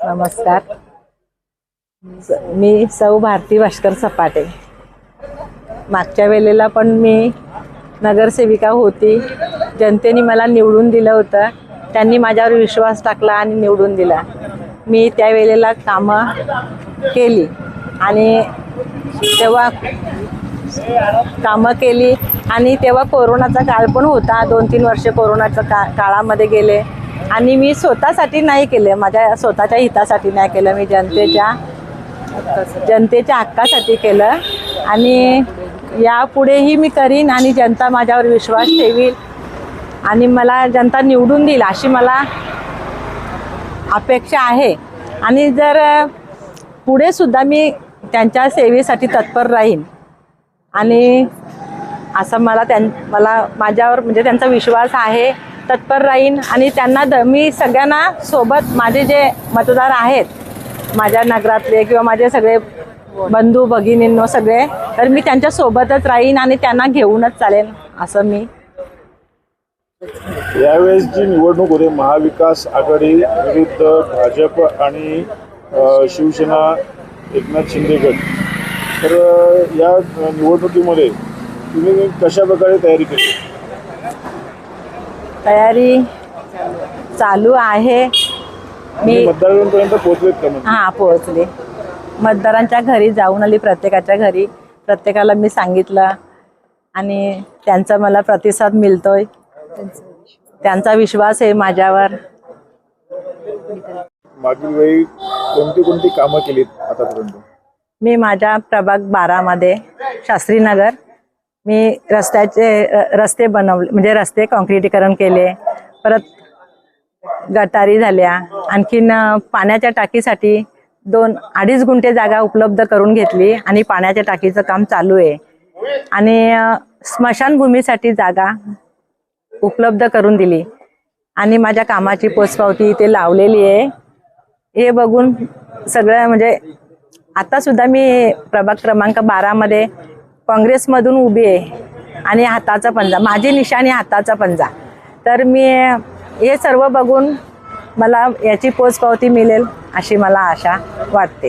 नमस्कार. मी सौ भारती भास्कर सपाटे. मागच्या वेळेला पण मी नगरसेविका होती. जनतेने मला निवडून दिलं होतं. त्यांनी माझ्यावर विश्वास टाकला आणि निवडून दिला. मी त्या वेळेला कामं केली आणि तेव्हा कामं केली आणि तेव्हा कोरोनाचा काळ पण होता. दोन तीन वर्ष कोरोनाच्या का काळामध्ये गेले. आणि मी स्वतःसाठी नाही केलं माझ्या स्वतःच्या हितासाठी नाही केलं मी जनतेच्या जनतेच्या हक्कासाठी केलं. आणि यापुढेही मी करीन आणि जनता माझ्यावर विश्वास ठेवील आणि मला जनता निवडून देईल अशी मला अपेक्षा आहे. आणि जर पुढे सुद्धा मी त्यांच्या सेवेसाठी तत्पर राहीन आणि असं मला त्यां मला माझ्यावर म्हणजे त्यांचा विश्वास आहे. तत्पर राहीन आणि त्यांना द मी सगळ्यांना सोबत माझे जे मतदार आहेत माझ्या नगरातले किंवा माझे सगळे बंधू भगिनींनो सगळे तर मी त्यांच्या सोबतच राहीन आणि त्यांना घेऊनच चालेल असं मी यावेळेस जी निवडणूक होते महाविकास आघाडी विरुद्ध भाजप आणि शिवसेना एकनाथ शिंदे गट तर या निवडणुकीमध्ये तुम्ही कशा प्रकारे तयारी केली? तयारी चालू आहे. मी तुम्ही मतदारांपर्यंत पोहोचलेत का म्हणजे हां पोहोचले. मतदारांच्या घरी जाऊन आली प्रत्येकाच्या घरी. प्रत्येकाला मी सांगितलं आणि त्यांचा मला प्रतिसाद मिळतोय. त्यांचा विश्वास आहे माझ्यावर. मागील वेळी कोणती कोणती कामं केलीत आतापर्यंत? मी माझ्या प्रभाग बारामध्ये शास्त्रीनगर मी रस्त्याचे रस्ते बनवले म्हणजे रस्ते कॉन्क्रिटीकरण केले परत गटारी झाल्या आणखीन पाण्याच्या टाकीसाठी दोन अडीच गुंठे जागा उपलब्ध करून घेतली आणि पाण्याच्या टाकीचं काम चालू आहे. आणि स्मशानभूमीसाठी जागा उपलब्ध करून दिली. आणि माझ्या कामाची पोचपावती इथे लावलेली आहे. हे बघून सगळं म्हणजे आता सुद्धा मी प्रभाग क्रमांक बारामध्ये काँग्रेसमधून उभी आहे आणि हाताचा पंजा माझी निशाणी हाताचा पंजा. तर मी हे सर्व बघून मला याची पोचपावती मिळेल अशी मला आशा वाटते.